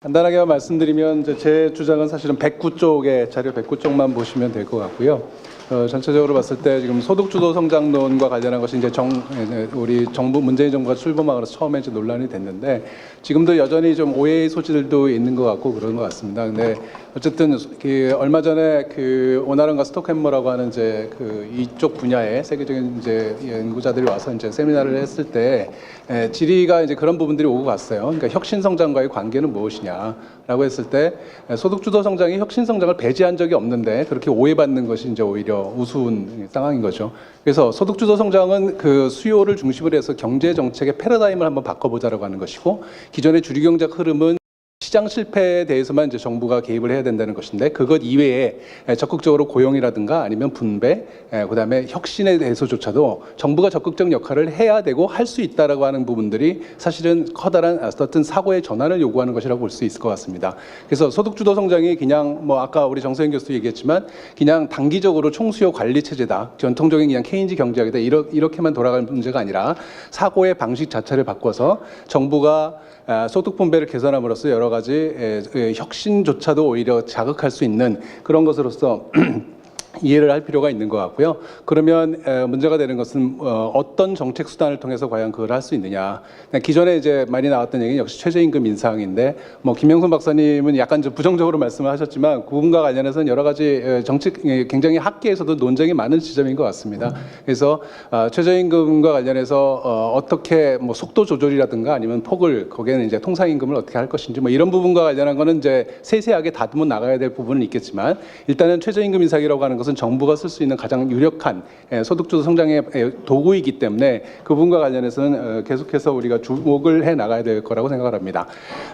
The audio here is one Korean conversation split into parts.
간단하게 말씀드리면 제 주장은 사실은 109쪽의 자료 109쪽만 보시면 될 것 같고요. 어, 전체적으로 봤을 때 지금 소득 주도 성장론과 관련한 것이 이제 정 예, 우리 정부 문재인 정부가 출범하면서 처음에 이제 논란이 됐는데 지금도 여전히 좀 오해의 소지들도 있는 것 같고 그런 것 같습니다. 근데 어쨌든 그 얼마 전에 그 오나른과 스톡햄머라고 하는 이제 그 이쪽 분야의 세계적인 이제 연구자들이 와서 이제 세미나를 했을 때 에, 질의가 이제 그런 부분들이 오고 갔어요. 그러니까 혁신 성장과의 관계는 무엇이냐 라고 했을 때 에, 소득 주도 성장이 혁신 성장을 배제한 적이 없는데 그렇게 오해받는 것이 이제 오히려 우스운 상황인 거죠. 그래서 소득 주도 성장은 그 수요를 중심으로 해서 경제 정책의 패러다임을 한번 바꿔보자라고 하는 것이고 기존의 주류 경제적 흐름은 시장 실패에 대해서만 이제 정부가 개입을 해야 된다는 것인데 그것 이외에 적극적으로 고용이라든가 아니면 분배, 에, 그다음에 혁신에 대해서조차도 정부가 적극적 역할을 해야 되고 할 수 있다라고 하는 부분들이 사실은 커다란 어떤 사고의 전환을 요구하는 것이라고 볼 수 있을 것 같습니다. 그래서 소득 주도 성장이 그냥 뭐 아까 우리 정세현 교수도 얘기했지만 그냥 단기적으로 총수요 관리 체제다, 전통적인 그냥 케인즈 경제학이다 이러, 이렇게만 돌아갈 문제가 아니라 사고의 방식 자체를 바꿔서 정부가 아, 소득 분배를 개선함으로써 여러 가지 에, 에, 혁신조차도 오히려 자극할 수 있는 그런 것으로서 이해를 할 필요가 있는 것 같고요. 그러면 에, 문제가 되는 것은 어, 어떤 정책 수단을 통해서 과연 그걸 할 수 있느냐. 기존에 이제 많이 나왔던 얘기는 역시 최저임금 인상인데 뭐 김영선 박사님은 약간 좀 부정적으로 말씀을 하셨지만 그분과 관련해서는 여러 가지 에, 정책 에, 굉장히 학계에서도 논쟁이 많은 지점인 것 같습니다. 그래서 아, 최저임금과 관련해서 어, 어떻게 뭐 속도 조절이라든가 아니면 폭을 거기에는 이제 통상임금을 어떻게 할 것인지 뭐 이런 부분과 관련한 거는 이제 세세하게 다듬어 나가야 될 부분은 있겠지만 일단은 최저임금 인상이라고 하는 것은 정부가 쓸 수 있는 가장 유력한 에, 소득주도 성장의 에, 도구이기 때문에 그 부분과 관련해서는 어, 계속해서 우리가 주목을 해 나가야 될 거라고 생각을 합니다.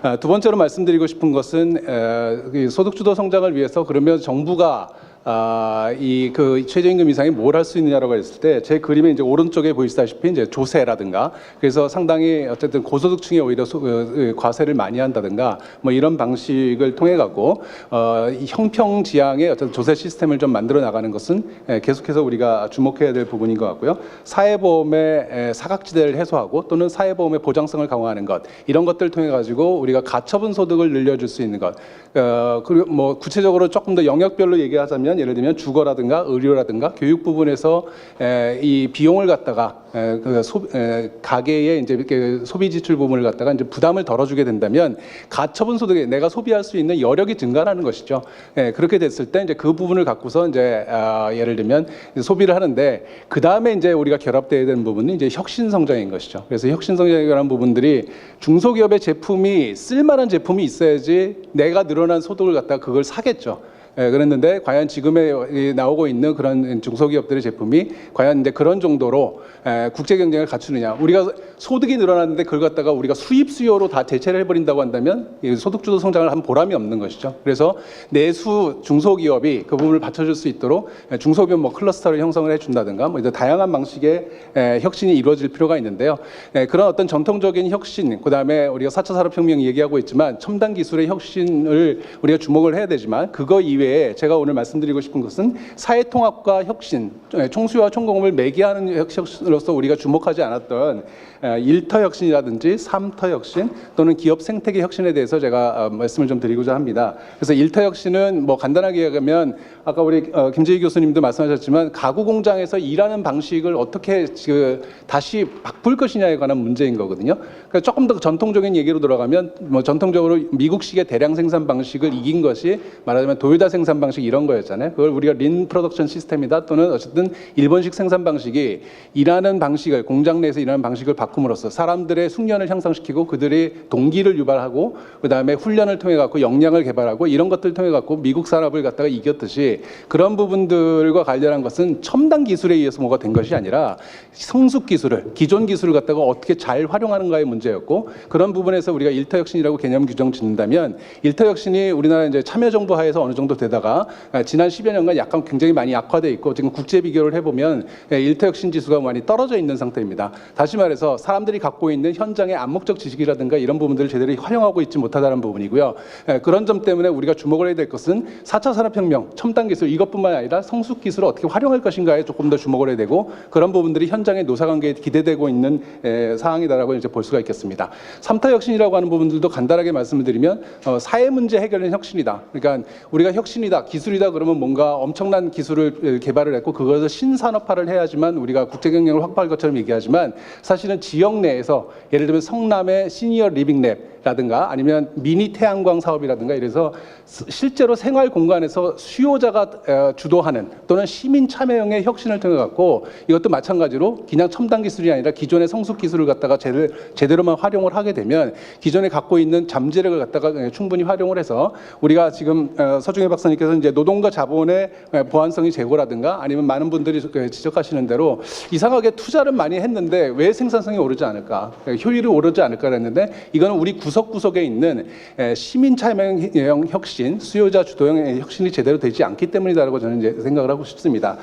아, 두 번째로 말씀드리고 싶은 것은 에, 이 소득주도 성장을 위해서 그러면 정부가 아, 이 그 최저임금 인상이 뭘 할 수 있느냐라고 했을 때 제 그림에 이제 오른쪽에 보이시다시피 이제 조세라든가 그래서 상당히 어쨌든 고소득층이 오히려 소, 어, 어, 과세를 많이 한다든가 뭐 이런 방식을 통해 갖고 어, 이 형평 지향의 어떤 조세 시스템을 좀 만들어 나가는 것은 에, 계속해서 우리가 주목해야 될 부분인 것 같고요. 사회보험의 에, 사각지대를 해소하고 또는 사회보험의 보장성을 강화하는 것 이런 것들 을 통해 가지고 우리가 가처분 소득을 늘려줄 수 있는 것 어, 그리고 뭐 구체적으로 조금 더 영역별로 얘기하자면 예를 들면 주거라든가 의료라든가 교육 부분에서 에, 이 비용을 갖다가 에, 그 소, 에, 가계의 이제 이렇게 소비 지출 부분을 갖다가 이제 부담을 덜어주게 된다면 가처분 소득에 내가 소비할 수 있는 여력이 증가하는 것이죠. 예, 그렇게 됐을 때 이제 그 부분을 갖고서 이제 아, 예를 들면 소비를 하는데 그 다음에 이제 우리가 결합돼야 되는 부분은 이제 혁신 성장인 것이죠. 그래서 혁신 성장에 관한 부분들이 중소기업의 제품이 쓸만한 제품이 있어야지 내가 늘어난 소득을 갖다가 그걸 사겠죠. 예, 그랬는데 과연 지금에 이 나오고 있는 그런 중소기업들의 제품이 과연 이제 그런 정도로 에, 국제 경쟁을 갖추느냐? 우리가 소득이 늘어났는데 그걸 갖다가 우리가 수입 수요로 다 대체를 해버린다고 한다면 이 소득주도 성장을 한 보람이 없는 것이죠. 그래서 내수 중소기업이 그 부분을 받쳐줄 수 있도록 에, 중소기업 뭐 클러스터를 형성을 해준다든가 뭐 이런 다양한 방식의 에, 혁신이 이루어질 필요가 있는데요. 에, 그런 어떤 전통적인 혁신, 그 다음에 우리가 4차 산업혁명 얘기하고 있지만 첨단 기술의 혁신을 우리가 주목을 해야 되지만 그거 이외 에 제가 오늘 말씀드리고 싶은 것은 사회통합과 혁신, 총수와 총공업을 매개하는 혁신으로서 우리가 주목하지 않았던 에, 일터 혁신이라든지 삼터 혁신 또는 기업 생태계 혁신에 대해서 제가 어, 말씀을 좀 드리고자 합니다. 그래서 일터 혁신은 뭐 간단하게 얘기하면 아까 우리 어, 김재희 교수님도 말씀하셨지만 가구 공장에서 일하는 방식을 어떻게 그 다시 바꿀 것이냐에 관한 문제인 거거든요. 그러니까 조금 더 전통적인 얘기로 들어가면 뭐 전통적으로 미국식의 대량 생산 방식을 이긴 것이 말하자면 도요다 생산 방식 이런 거였잖아요. 그걸 우리가 린 프로덕션 시스템이다 또는 어쨌든 일본식 생산 방식이 일하는 방식을 공장 내에서 일하는 방식을 바꿈으로써 사람들의 숙련을 향상시키고 그들의 동기를 유발하고 그다음에 훈련을 통해 갖고 역량을 개발하고 이런 것들을 통해 갖고 미국 산업을 갖다가 이겼듯이 그런 부분들과 관련한 것은 첨단 기술에 의해서 뭐가 된 것이 아니라 성숙 기술을 기존 기술을 갖다가 어떻게 잘 활용하는가의 문제였고 그런 부분에서 우리가 일터 혁신이라고 개념 규정 짓는다면 일터 혁신이 우리나라 이제 참여정부 하에서 어느 정도 데다가 아, 지난 10여 년간 약간 굉장히 많이 약화돼 있고 지금 국제 비교를 해보면 예, 일터 혁신 지수가 많이 떨어져 있는 상태입니다. 다시 말해서 사람들이 갖고 있는 현장의 암묵적 지식이라든가 이런 부분들을 제대로 활용하고 있지 못하다는 부분이고요. 예, 그런 점 때문에 우리가 주목을 해야 될 것은 4차 산업혁명, 첨단 기술 이것뿐만 아니라 성숙 기술을 어떻게 활용할 것인가에 조금 더 주목을 해야 되고 그런 부분들이 현장의 노사관계에 기대되고 있는 에, 사항이다라고 이제 볼 수가 있겠습니다. 3타 혁신이라고 하는 부분들도 간단하게 말씀을 드리면 어, 사회 문제 해결은 혁신이다. 그러니까 우리가 혁신 이다, 기술이다 그러면 뭔가 엄청난 기술을 에, 개발을 했고 그것을 신산업화를 해야지만 우리가 국제 경쟁을 확보할 것처럼 얘기하지만 사실은 지역 내에서 예를 들면 성남의 시니어 리빙 랩 라든가 아니면 미니 태양광 사업이라든가 이래서 스- 실제로 생활 공간에서 수요자가 어, 주도하는 또는 시민 참여형의 혁신을 통해 갖고 이것도 마찬가지로 그냥 첨단 기술이 아니라 기존의 성숙 기술을 갖다가 제대로, 제대로만 활용을 하게 되면 기존에 갖고 있는 잠재력을 갖다가 예, 충분히 활용을 해서 우리가 지금 어, 서중혜 박사님께서 이제 노동과 자본의 예, 보완성이 제고라든가 아니면 많은 분들이 그 지적하시는 대로 이상하게 투자를 많이 했는데 왜 생산성이 오르지 않을까? 예, 효율이 오르지 않을까 그랬는데 이거는 우리 구 석구석에 있는 에, 시민 참여형 혁신, 수요자 주도형 혁신이 제대로 되지 않기 때문이다라고 저는 이제 생각을 하고 싶습니다.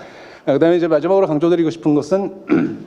어, 그다음에 이제 마지막으로 강조드리고 싶은 것은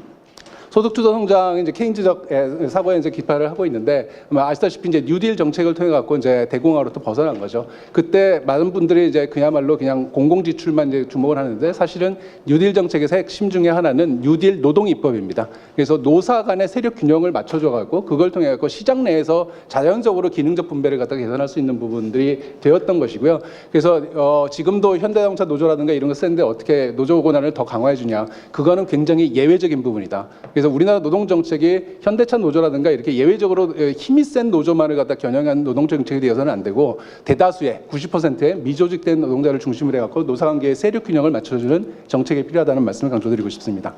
소득주도 성장 이제 케인즈적 에, 사고에 이제 기파를 하고 있는데 아시다시피 이제 뉴딜 정책을 통해 갖고 이제 대공화로 또 벗어난 거죠. 그때 많은 분들이 이제 그야말로 그냥 공공 지출만 이제 주목을 하는데 사실은 뉴딜 정책에서 핵심 중에 하나는 뉴딜 노동 입법입니다. 그래서 노사 간의 세력 균형을 맞춰줘 갖고 그걸 통해 갖고 시장 내에서 자연적으로 기능적 분배를 갖다가 개선할 수 있는 부분들이 되었던 것이고요. 그래서 어, 지금도 현대자동차 노조라든가 이런 거 쓰는데 어떻게 노조 권한을 더 강화해 주냐? 그거는 굉장히 예외적인 부분이다. 그래서 우리나라 노동 정책이 현대차 노조라든가 이렇게 예외적으로 에, 힘이 센 노조만을 갖다 겨냥한 노동 정책이 되어서는 안 되고 대다수의 90%의 미조직된 노동자를 중심으로 해갖고 노사관계의 세력 균형을 맞춰주는 정책이 필요하다는 말씀을 강조드리고 싶습니다.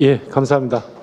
예, 감사합니다.